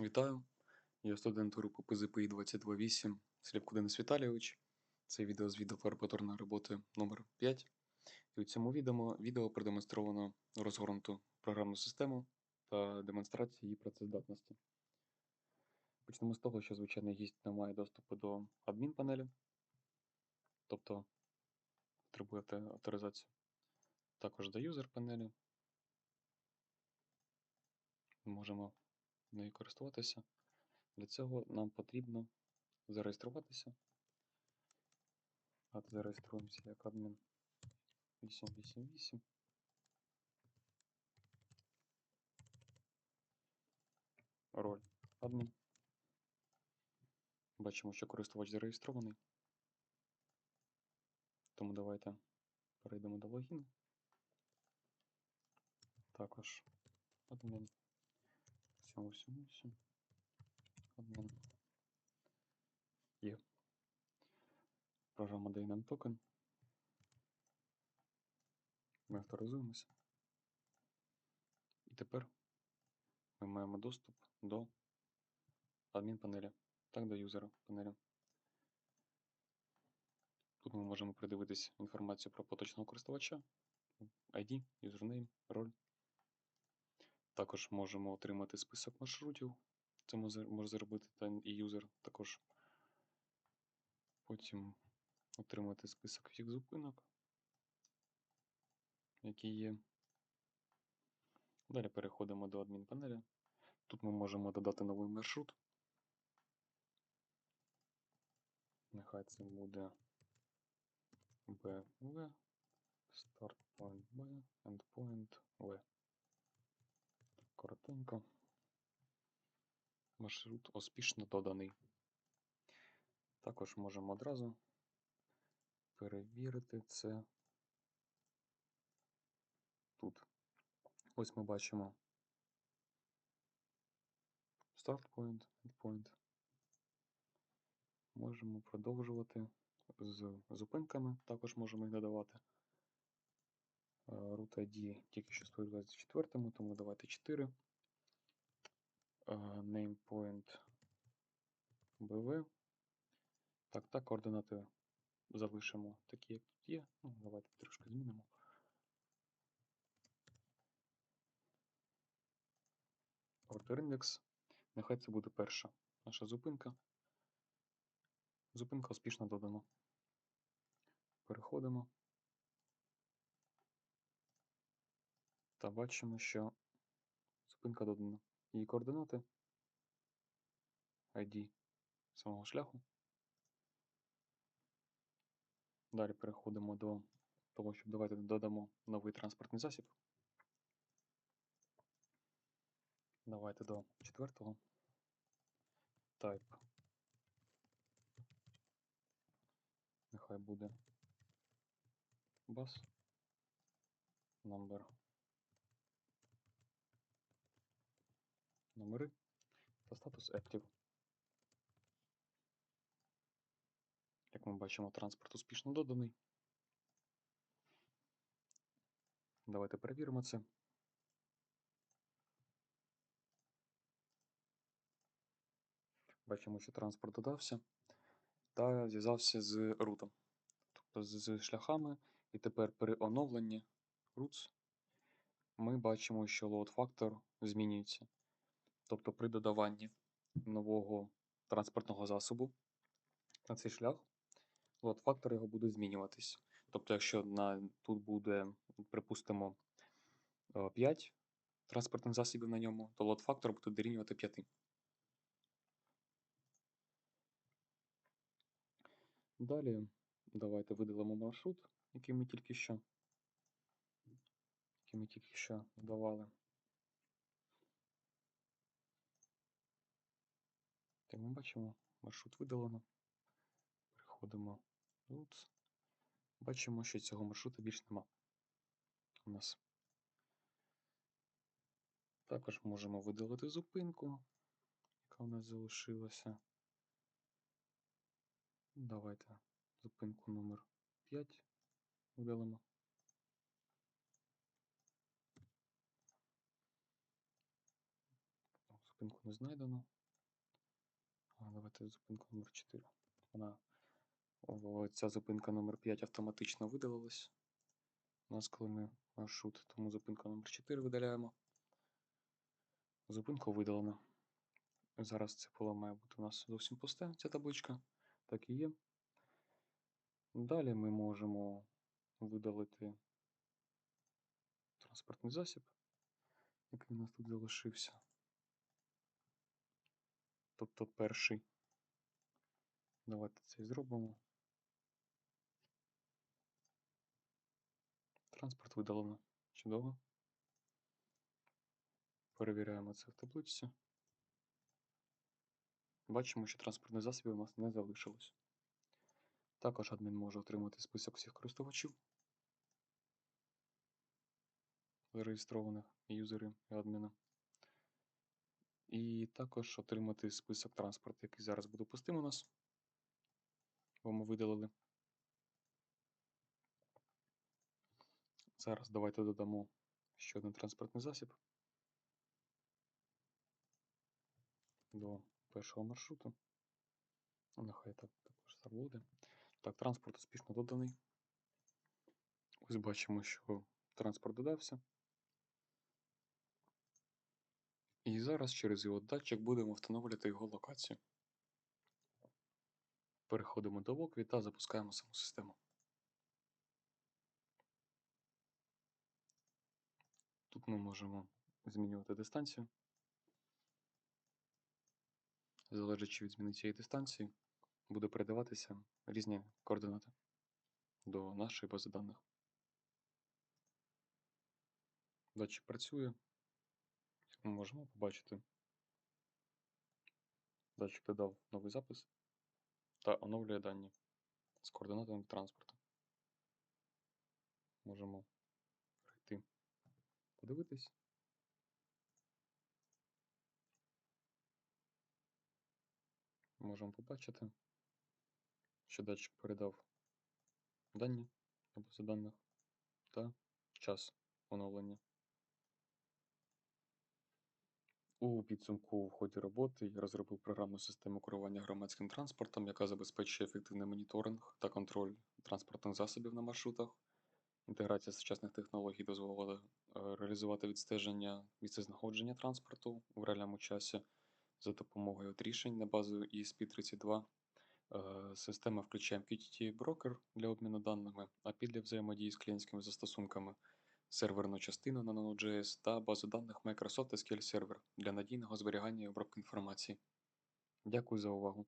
Вітаю! Я студент групи ПЗПІ 228 Сліпко Денис Віталійович. Це відео з відеорепетурної роботи номер 5 І у цьому відео, відео продемонстровано розгорнуту програмну систему та демонстрацію її працездатності. Почнемо з того, що звичайний гість не має доступу до адмін-панелі, тобто потребує авто- авторизації. Також до юзер панелі. Можемо нею користуватися. Для цього нам потрібно зареєструватися. От зареєструємося як адмін 888. Роль адмін. Бачимо, що користувач зареєстрований. Тому давайте перейдемо до логіну. Також адмін 788. Адмін. Є. Програма нам токен. Ми авторизуємося. І тепер ми маємо доступ до адмін панелі, так до юзера панелі. Тут ми можемо придивитись інформацію про поточного користувача, ID, юзернейм, роль. Також можемо отримати список маршрутів. Це може зробити і юзер також. Потім отримати список всіх зупинок, які є. Далі переходимо до адмінпанелі. Тут ми можемо додати новий маршрут. Нехай це буде BV, Start Point B, Endpoint V. Коротенько. Маршрут успішно доданий. Також можемо одразу перевірити це тут. Ось ми бачимо Start Point, Endpoint. Можемо продовжувати з зупинками, також можемо їх додавати. Root ID тільки що створювалася 24, тому давайте 4. Name point BV. Так, так, координати залишимо такі, як тут є. Ну, давайте трошки змінимо. Order index. Нехай це буде перша наша зупинка. Зупинка успішно додана. Переходимо. Та бачимо, що зупинка додана. Її координати. ID самого шляху. Далі переходимо до того, щоб давайте додамо новий транспортний засіб. Давайте до четвертого. Type. Нехай буде bus. Number. Номери та статус Active. Як ми бачимо, транспорт успішно доданий. Давайте перевіримо це. Бачимо, що транспорт додався та зв'язався з рутом, тобто з шляхами. І тепер при оновленні routes ми бачимо, що load factor змінюється. Тобто при додаванні нового транспортного засобу на цей шлях factor його буде змінюватись. Тобто, якщо на, тут буде, припустимо, 5 транспортних засобів на ньому, то factor буде дорівнювати 5. Далі давайте видалимо маршрут, який ми тільки що, який ми тільки що додавали. Так, ми бачимо, маршрут видалено. Переходимо тут. Бачимо, що цього маршрута більш нема у нас. Також можемо видалити зупинку, яка у нас залишилася. Давайте зупинку номер 5 видалимо. Зупинку не знайдено. Давайте зупинку номер 4. Вона ця зупинка номер 5 автоматично видалилась. У нас коли ми маршрут, тому зупинка номер 4 видаляємо. Зупинку видалено. Зараз це поле має бути у нас зовсім пусте, ця табличка. Так і є. Далі ми можемо видалити транспортний засіб, який у нас тут залишився. Тобто перший. Давайте це і зробимо. Транспорт видалено. Чудово. Перевіряємо це в табличці. Бачимо, що транспортних засобів у нас не залишилось. Також адмін може отримати список всіх користувачів, зареєстрованих юзерів і адміна. І також отримати список транспорту, який зараз буде пустим у нас. Бо ми видалили. Зараз давайте додамо ще один транспортний засіб до першого маршруту. Нехай так також забуде. Так, транспорт успішно доданий. Ось бачимо, що транспорт додався. І зараз через його датчик будемо встановлювати його локацію. Переходимо до Вокві та запускаємо саму систему. Тут ми можемо змінювати дистанцію. Залежачи від зміни цієї дистанції, буде передаватися різні координати до нашої бази даних. Датчик працює. Ми можемо побачити, датчик додав новий запис та оновлює дані з координатами транспорту. Можемо перейти, подивитись. Можемо побачити, що датчик передав дані до бази даних та час оновлення. У підсумку в ході роботи я розробив програмну систему керування громадським транспортом, яка забезпечує ефективний моніторинг та контроль транспортних засобів на маршрутах. Інтеграція сучасних технологій дозволила е, реалізувати відстеження місцезнаходження транспорту у реальному часі за допомогою рішень на базу ESP32. Е, Система включає MQTT брокер для обміну даними, API для взаємодії з клієнтськими застосунками, серверну частину на Node.js та базу даних Microsoft SQL Server для надійного зберігання і обробки інформації. Дякую за увагу.